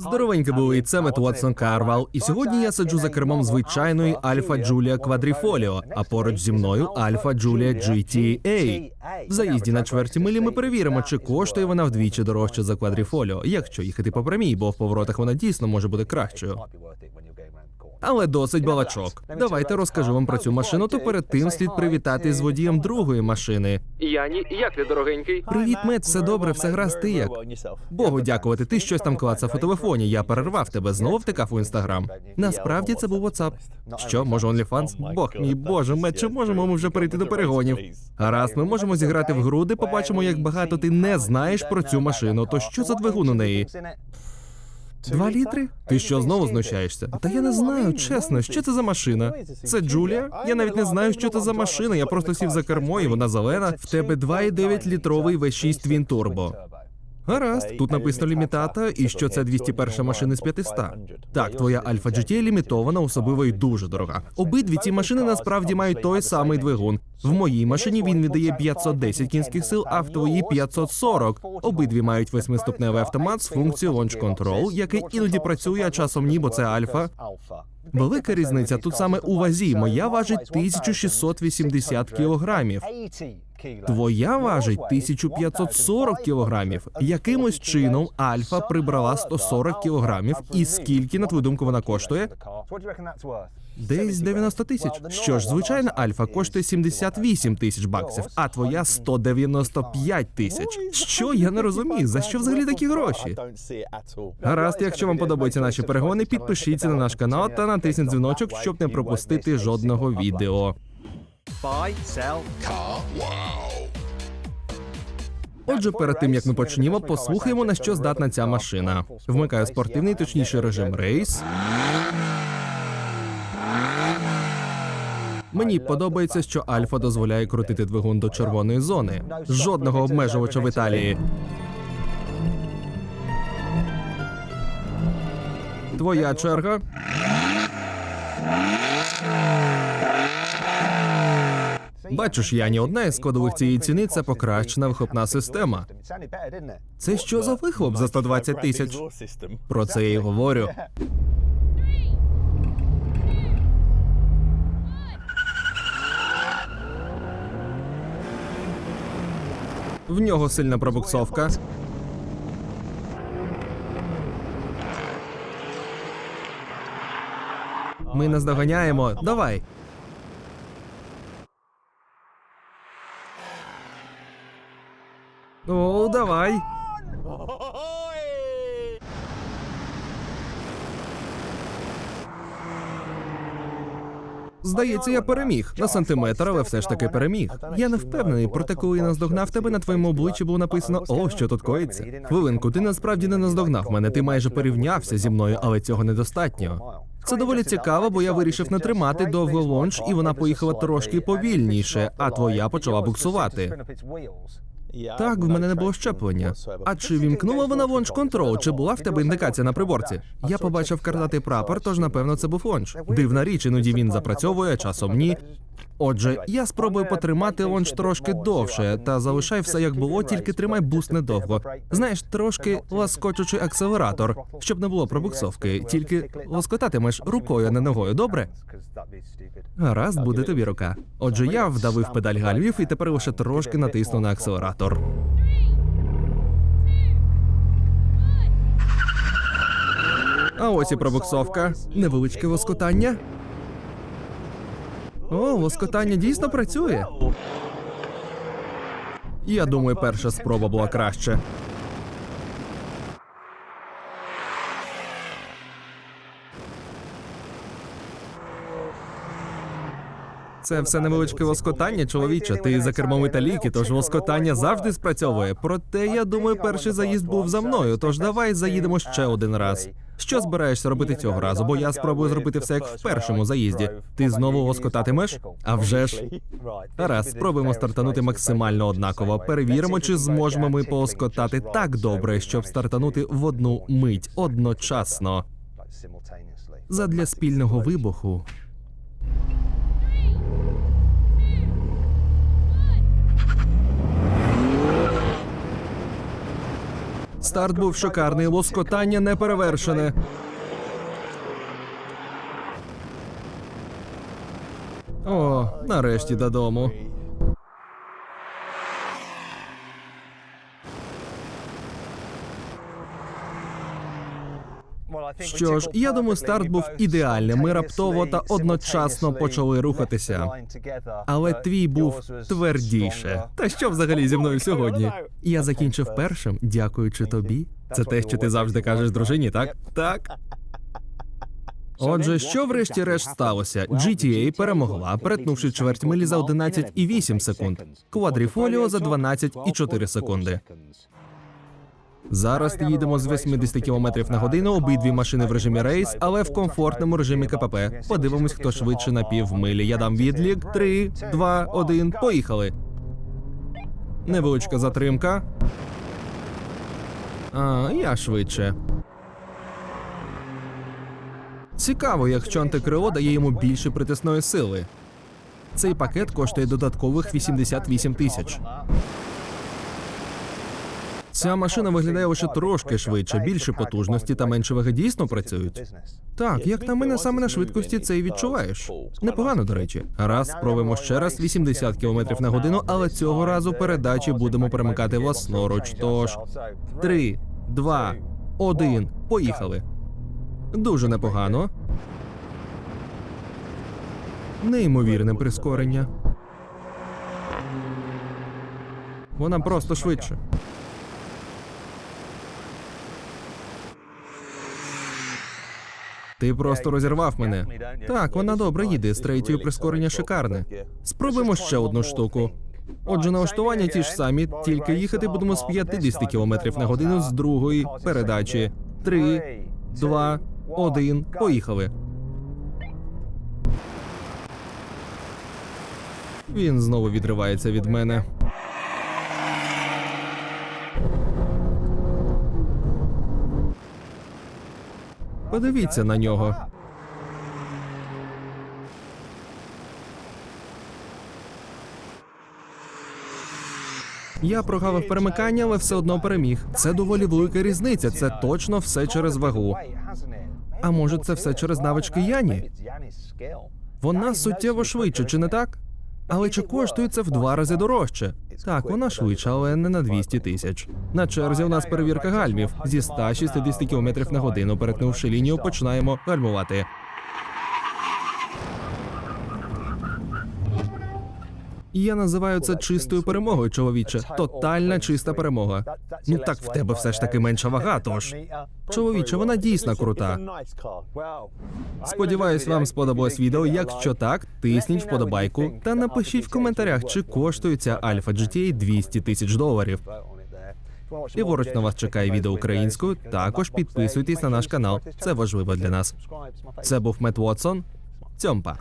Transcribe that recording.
Здоровеньке були, це Мет Уотсон Карвал. І сьогодні я сиджу за кермом звичайної Альфа Джулія Квадріфоліо, а поруч зі мною Альфа Джулія GTA. В заїзді на чверті милі ми перевіримо, чи коштує вона вдвічі дорожче за квадріфоліо, якщо їхати по прямій, бо в поворотах вона дійсно може бути кращою. Але досить балачок. Давайте розкажу вам про цю машину, то перед тим слід привітати з водієм другої машини. Яні, як ти дорогенький? Привіт, мед, все добре, все гаразд, ти як? Богу дякувати, ти щось там клацав у телефоні. Я перервав тебе, знову втикав у інстаграм. Насправді це був WhatsApp. Що, може, OnlyFans? Бог мій боже, мед, чи можемо ми вже перейти до перегонів? Гаразд, ми можемо зіграти в груди, побачимо, як багато ти не знаєш про цю машину. То що за двигун у неї? Два літри? Ти що знову знущаєшся? Та я не знаю, чесно, що це за машина? Це Джулія? Я навіть не знаю, що це за машина. Я просто сів за кермо, і вона зелена. В тебе 2,9 літровий V6 Twin Turbo. Гаразд, тут написано лімітата, і що це 201 машина з 500. Так, твоя Альфа GT лімітована, особливо і дуже дорога. Обидві ці машини насправді мають той самий двигун. В моїй машині він віддає 510 кінських сил, а в твоїй 540. Обидві мають восьмиступневий автомат з функцією Launch Control, який іноді працює, а часом ні, бо це альфа. Велика різниця тут саме у вазі. Моя важить 1680 кілограмів. Твоя важить 1540 кілограмів. Якимось чином Альфа прибрала 140 кілограмів. І скільки, на твою думку, вона коштує? Десь 90 тисяч. Що ж, звичайна Альфа коштує 78 тисяч баксів, а твоя 195 тисяч. Що я не розумію? За що взагалі такі гроші? Гаразд, якщо вам подобаються наші перегони, підпишіться на наш канал та натисніть дзвіночок, щоб не пропустити жодного відео. Buy, sell. Отже, перед тим як ми почнімо, послухаємо на що здатна ця машина. Вмикаю спортивний, точніше режим рейс. Мені подобається, що Альфа дозволяє крутити двигун до червоної зони. Жодного обмежувача в Італії. Твоя черга. Бачиш, Яні, одна із складових цієї ціни це покращена вихлопна система. Це що за вихлоп за 120 тисяч? Про це я й говорю. В нього сильна пробуксовка. Ми наздоганяємо. Давай. О, давай. Здається, я переміг на сантиметр, але все ж таки переміг. Я не впевнений, проте коли я наздогнав тебе на твоєму обличчі було написано О, що тут коїться. Хвилинку, ти насправді не наздогнав мене. Ти майже порівнявся зі мною, але цього недостатньо. Це доволі цікаво, бо я вирішив не тримати довго лонж, і вона поїхала трошки повільніше, а твоя почала буксувати. Так, в мене не було щеплення. А чи вімкнула вона лонж контрол? Чи була в тебе індикація на приборці? Я побачив картатий прапор, тож напевно це був лонж. Дивна річ, іноді він запрацьовує, часом ні. Отже, я спробую потримати лонж трошки довше, та залишай все як було, тільки тримай буст недовго. Знаєш, трошки ласкочучий акселератор, щоб не було пробуксовки. Тільки лоскотатимеш рукою, а не ногою, добре? Гаразд, буде тобі рука. Отже, я вдавив педаль гальмів і тепер лише трошки натисну на акселератор. А ось і пробуксовка. Невеличке воскотання. О, воскотання дійсно працює. Я думаю, перша спроба була краще. Це все невеличке воскотання, чоловіче. Ти за кермом італійки, тож воскотання завжди спрацьовує. Проте я думаю, перший заїзд був за мною. Тож давай заїдемо ще один раз. Що збираєшся робити цього разу? Бо я спробую зробити все як в першому заїзді. Ти знову воскотатимеш? А вже ж. Гаразд, спробуємо стартанути максимально однаково. Перевіримо, чи зможемо ми пооскотати так добре, щоб стартанути в одну мить одночасно. Задля спільного вибуху. Старт був шикарний, лоскотання не перевершене. О, нарешті додому. Що ж, я думаю, старт був ідеальним. Ми раптово та одночасно почали рухатися. Але твій був твердіше. Та що взагалі зі мною сьогодні? Я закінчив першим, дякуючи тобі. Це те, що ти завжди кажеш дружині, так? Так. Отже, що врешті-решт сталося? GTA перемогла, перетнувши чверть милі за 11,8 секунд. Квадріфоліо за 12,4 секунди. Зараз їдемо з 80 км на годину. Обидві машини в режимі рейс, але в комфортному режимі КПП. Подивимось, хто швидше на півмилі. Я дам відлік. 3, 2, 1, поїхали. Невеличка затримка. А, я швидше. Цікаво, якщо антикрило дає йому більше притисної сили. Цей пакет коштує додаткових 88 тисяч. Ця машина виглядає лише трошки швидше, більше потужності та менше ваги дійсно працюють. Так, як на мене, саме на швидкості це і відчуваєш. Непогано, до речі. Раз спробуємо ще раз 80 км на годину, але цього разу передачі будемо перемикати власноруч. Тож 3, 2, 1, поїхали. Дуже непогано. Неймовірне прискорення. Вона просто швидше. Ти просто розірвав мене. Так, вона добре їде, з третьою прискорення шикарне. Спробуємо ще одну штуку. Отже, налаштування ті ж самі, тільки їхати будемо з 50 км на годину з другої передачі. Три, два, один, поїхали. Він знову відривається від мене. Подивіться на нього. Я прогавив перемикання, але все одно переміг. Це доволі велика різниця. Це точно все через вагу. А може, це все через навички Яні? Вона суттєво швидше, чи не так? Але чи коштує це в два рази дорожче? Так, вона швидша, але не на 200 тисяч. На черзі у нас перевірка гальмів. Зі 160 км на годину, перетнувши лінію, починаємо гальмувати. Я називаю це чистою перемогою, чоловіче. Тотальна чиста перемога. Ну так в тебе все ж таки менша вага, тож. Чоловіче, вона дійсно крута. Сподіваюсь, вам сподобалось відео. Якщо так, тисніть вподобайку та напишіть в коментарях, чи коштує ця Альфа GTA 200 тисяч доларів. Ліворуч на вас чекає відео українською. Також підписуйтесь на наш канал. Це важливо для нас. Це був Мет Вотсон. Цьомпа.